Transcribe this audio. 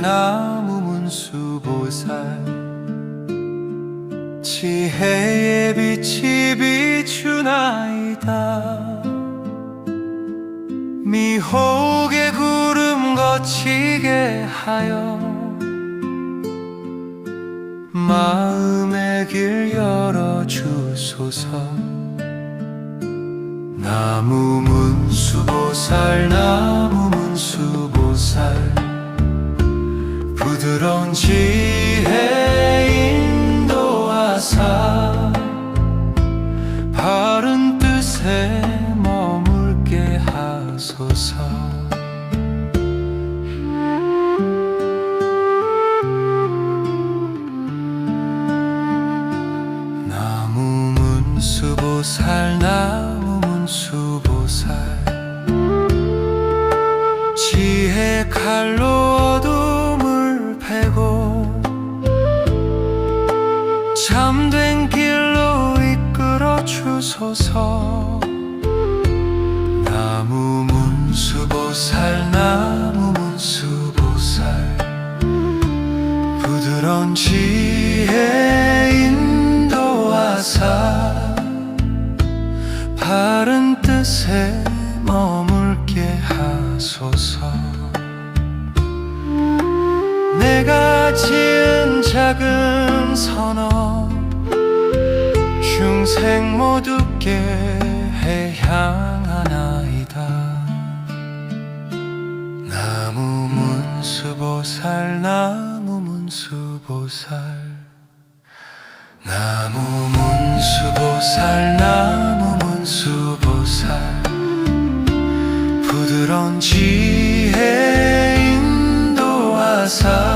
나무 문수보살. 지혜의 빛이 비추나이다. 미혹의 구름 거치게 하여 마음의 길 열어주소서. 나무 문수보살 나무 나무 문수보살. 지혜 칼로 어둠을 패고 참된 길로 이끌어 주소서 뜻에 머물게 하소서. 내가 지은 작은 선어 중생 모두께 해향하나이다. 나무 문수보살 나무 문수보살. 나무 문수보살 나 사바